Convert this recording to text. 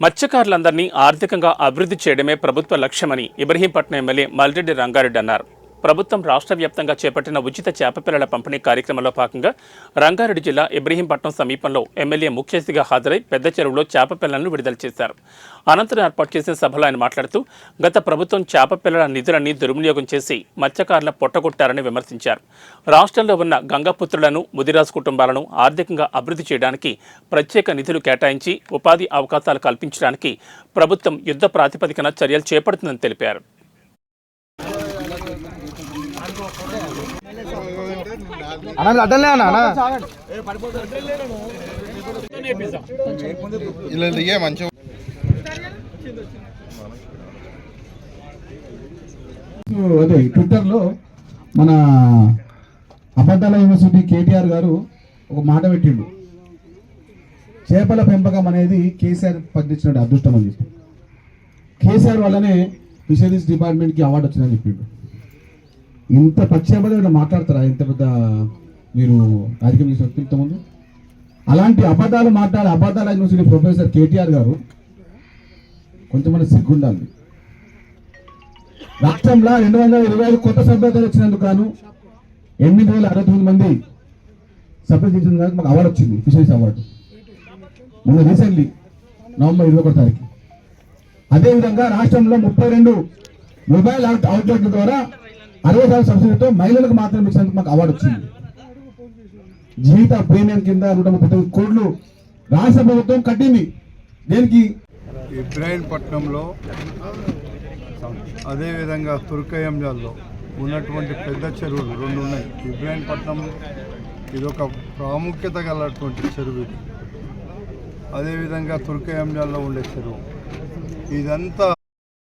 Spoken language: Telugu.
మత్స్యకారులందరినీ ఆర్థికంగా అభివృద్ధి చేయడమే ప్రభుత్వ లక్ష్యమని ఇబ్రహీంపట్నం ఎమ్మెల్యే మల్రెడ్డి రంగారెడ్డి అన్నారు. ప్రభుత్వం రాష్ట్ర వ్యాప్తంగా చేపట్టిన ఉచిత చేపపిల్లల పంపిణీ కార్యక్రమంలో భాగంగా రంగారెడ్డి జిల్లా ఇబ్రహీంపట్నం సమీపంలో ఎమ్మెల్యే ముఖ్య అతిథిగా హాజరై పెద్ద చెరువులో చేపపిల్లలను విడుదల చేశారు. అనంతరం ఏర్పాటు చేసిన సభలో ఆయన మాట్లాడుతూ గత ప్రభుత్వం చేపపిల్లల నిధులని నిధులన్నీ దుర్వినియోగం చేసి మత్స్యకారుల పొట్టగొట్టారని విమర్శించారు. రాష్ట్రంలో ఉన్న గంగపుత్రులను ముదిరాజు కుటుంబాలను ఆర్థికంగా అభివృద్ధి చేయడానికి ప్రత్యేక నిధులు కేటాయించి ఉపాధి అవకాశాలు కల్పించడానికి ప్రభుత్వం యుద్ధ ప్రాతిపదికన చర్యలు చేపడుతుందని తెలిపారు. అన్న అడ్డలే అన్న ఇలా అదే ట్విట్టర్లో మన అబద్ధాల యూనివర్సిటీ కేటీఆర్ గారు ఒక మాట పెట్టిండు. చేపల పెంపకం అనేది కేసీఆర్ పండించిన అదృష్టం అని చెప్పి. కేసీఆర్ వల్లనే ఫిషరీస్ డిపార్ట్మెంట్కి అవార్డు వచ్చిందని చెప్పిండు. ఇంత పశ్చిమబద్ధంగా మాట్లాడతారా? ఇంత పెద్ద మీరు రాజకీయం చేసిన వ్యక్తులతో ముందు? అలాంటి అబద్ధాలు మాట్లాడే అబద్ధాల యూనివర్సిటీ ప్రొఫెసర్ కేటీఆర్ గారు కొంచెం సిగ్గుండాలి. రాష్ట్రంలో రెండు వందల ఇరవై ఐదు కొత్త సభ్యతలు వచ్చినందుకు గాను ఎనిమిది వేల అరవై తొమ్మిది మంది సభ్యులు చేసినందుకు మాకు అవార్డు వచ్చింది ఫిషరీస్ అవార్డు మొన్న రీసెంట్లీ నవంబర్ ఇరవై ఒకటి తారీఖు. అదేవిధంగా రాష్ట్రంలో ముప్పై రెండు మొబైల్ అవుట్లెట్ల ద్వారా అరవై శాతం సబ్సిడీతో మహిళలకు మాత్రమే ఇచ్చినందుకు మాకు అవార్డు వచ్చింది. జీవిత ప్రీమియం కింద నూట ముప్పై తొమ్మిది కోట్లు రాష్ట్ర ప్రభుత్వం కట్టింది. దేనికి? ఇబ్రాహీంపట్నంలో అదేవిధంగా తుర్కయంజాల్లో ఉన్నటువంటి పెద్ద చెరువులు రెండు ఉన్నాయి. ఇబ్రాహీంపట్నం ఇది ఒక ప్రాముఖ్యత గలటువంటి చెరువు ఇది. అదేవిధంగా తుర్కయంజాల్లో ఉండే చెరువు. ఇదంతా